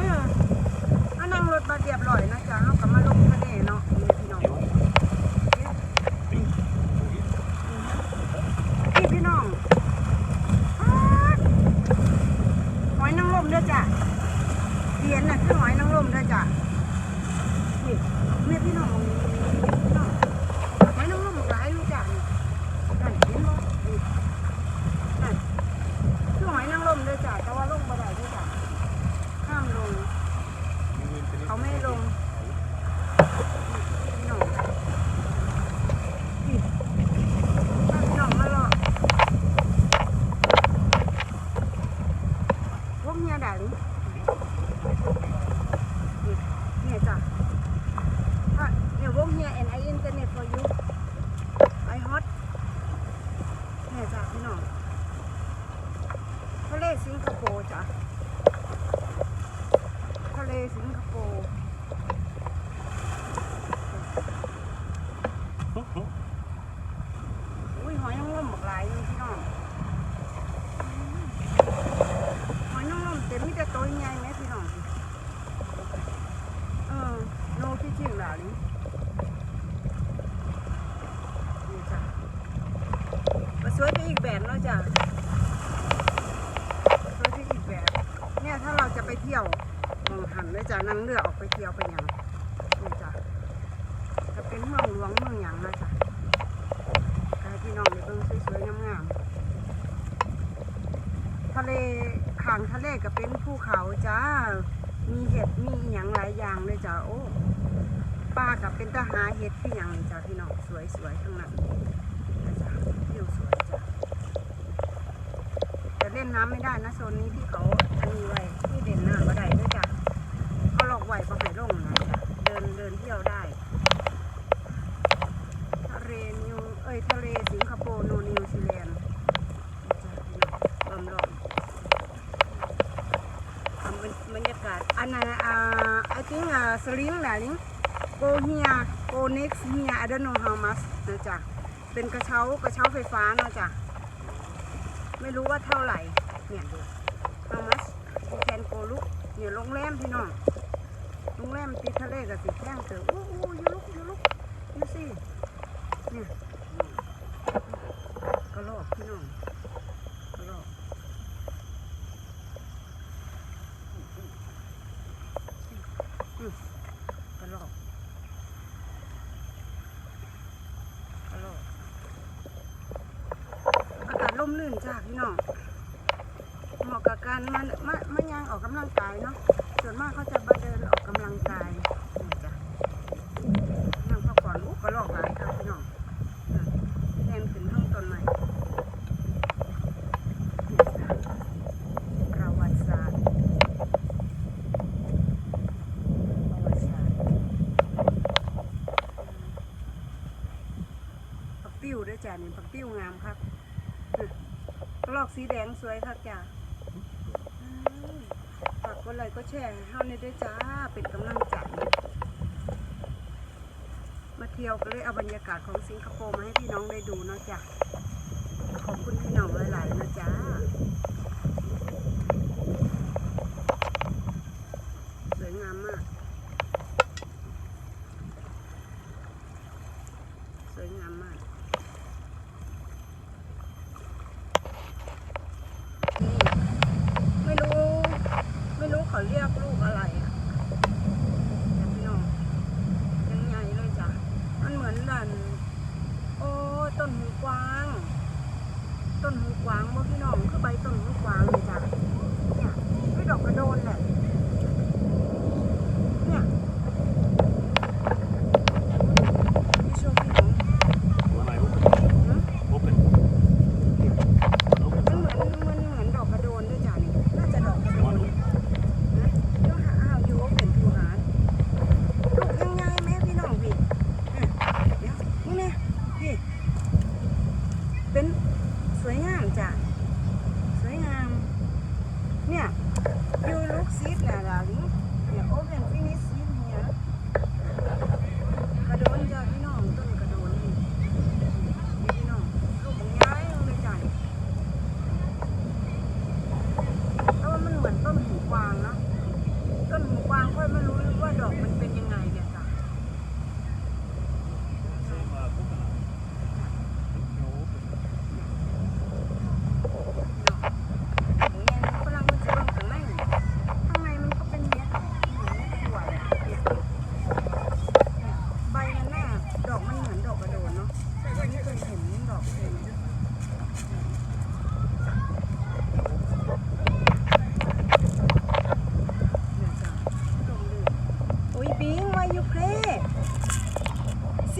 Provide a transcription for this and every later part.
อ่าถ้านั่งรถมาเรียบร้อยนะจ๊ะเอากลับมา พวกเมียด่าหรือนี่เนี่ยจ้ะอะเนี่ยวงเฮีย and I internet for you I hot เนี่ยจ้ะพี่น้องทะเลสิงคโปร์จ้ะทะเลสิงคโปร์ อุ้ยหอยนางรมบอกหลายเลยพี่น้องหอยนางรมเต็มมีแต่ตัวใหญ่ไหมพี่น้องเออโนพี่จริงหล่ะนี่นี่จ้ะมาสวยไปอีกแบบเนาะจ้ะสวยไปอีกแบบ เนี่ยถ้าเราจะไปเที่ยวมองหันเลย จะนั่งเรือออกไปเที่ยวไปหยังนี่จ้ะจะเป็นเมืองหลวงเมืองหยังนะจ้ะให้พี่น้องได้เบิ่งสวยๆงามๆทะเลข้างทะเลก็เป็นภูเขาจ้า มีเห็ดมีอย่างหลายอย่างเลยจ้าโอ้ป้ากับเป็นตาหาเห็ดพี่อย่างนะจ้าพี่น้องสวยๆทั้งนั้นนะจ้าวิวสวยจ้าแต่เล่นน้ำไม่ได้นะโซนนี้ที่เขาอันนี้ไว้ที่เด่นน้ำก็ได้ด้วยจ้า เขาหลอไว้ก็ให้ลงนะจ้าเดินเดินเที่ยวได้ ทะเลนิว เอ้ยทะเลสิงคโปร์โนนิวซีแลนด์รวมรวมบรรยากาศอันนั้นอ่า I think อ่าสลิงนะลิง go here go next here I don't know how much นะจ๊ะเป็นกระเช้ากระเช้าไฟฟ้านะจ้ะไม่รู้ว่าเท่าไหร่ เนี่ยดู how much you can go look เนี่ยโรงแรมพี่น้อง โรงแรมติดทะเลกับติดแท่งเต๋ออู้อู้ยูลุกยูลุกยูสิเนี่ยกระโหลกพี่น้องกระโหลกอืมกระโหลกกระโหลกอากาศร่มรื่นจ้าพี่น้องเหมาะกับการมามามาย่างออกกำลังกายเนาะ ส่วนมากเขาจะมาเดินออกกำลังกายนี่จ้ะนั่งพักผ่อนอุ๊ยกระโหลกหลายค่ะพี่น้องแทนขึ้นห้องต้นใหม่ประวัติศาสตร์ประวัติศาสตร์ผักติ้วด้วยจ้ะนี่ผักติ้วงามครับอืมลอกสีแดงสวยครับจ้ะากกดไลค์ก็แชร์ให้เฮาในด้วยจ้า เป็นกำลังใจ มาเที่ยวก็เลยเอาบรรยากาศของสิงคโปร์มาให้พี่น้องได้ดูเนาะจ้ะขอบคุณพี่น้องหลายๆนะ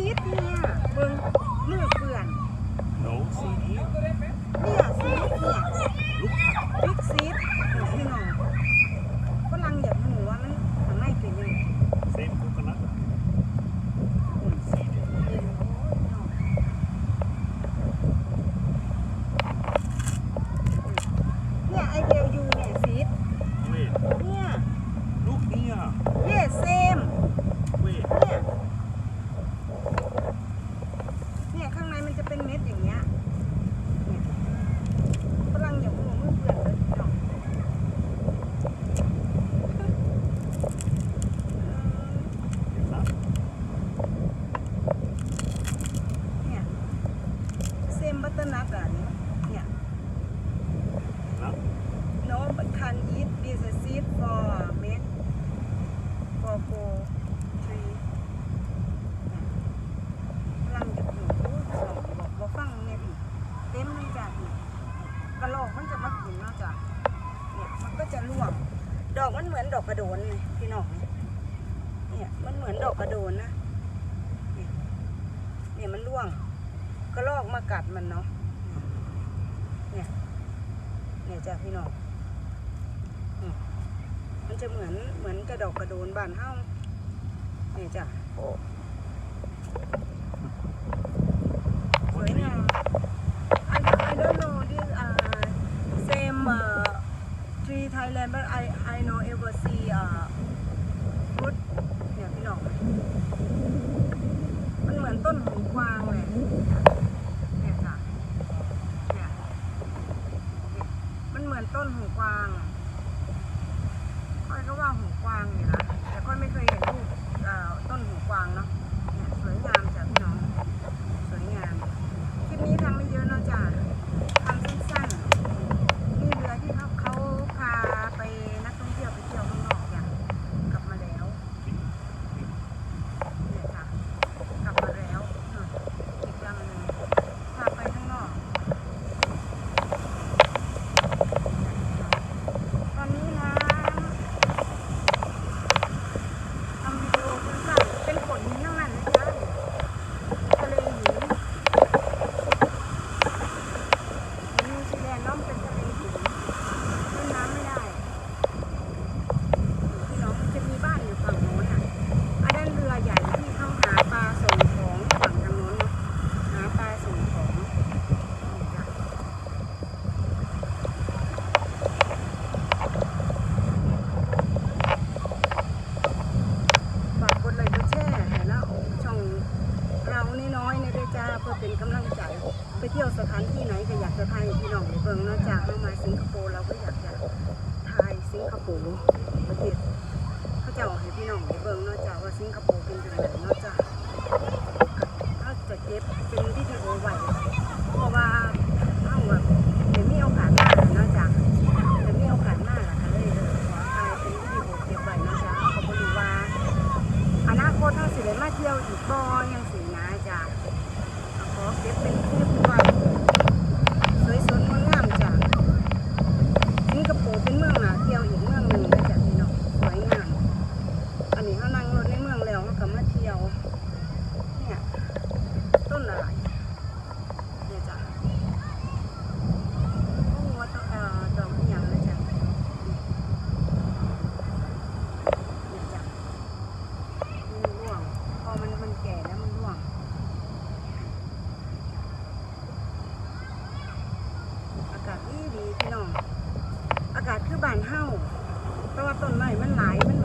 ซีดเนี่ยเบิ่งเลือกเปื่อน No. กระโหลกมันจะมากินเนาะจ้ะเนี่ยมันก็จะร่วง ดอกมันเหมือนดอกกระโดนพี่น้องเนี่ยมันเหมือนดอกกระโดนนะเนี่ยมันร่วงกระโหลกมากัดมันเนาะเนี่ยเนี่ยจ้ะพี่น้องมันจะเหมือนเหมือนกระดอกกระโดนบานเฮ้าเนี่ยจ้ะโอ้สวยงาม I remember, I, I know it was the uh, 有的地儿都的。 น้อง อากาศคือบานเห่าแต่ว่าต้นไม้มันหลายมัน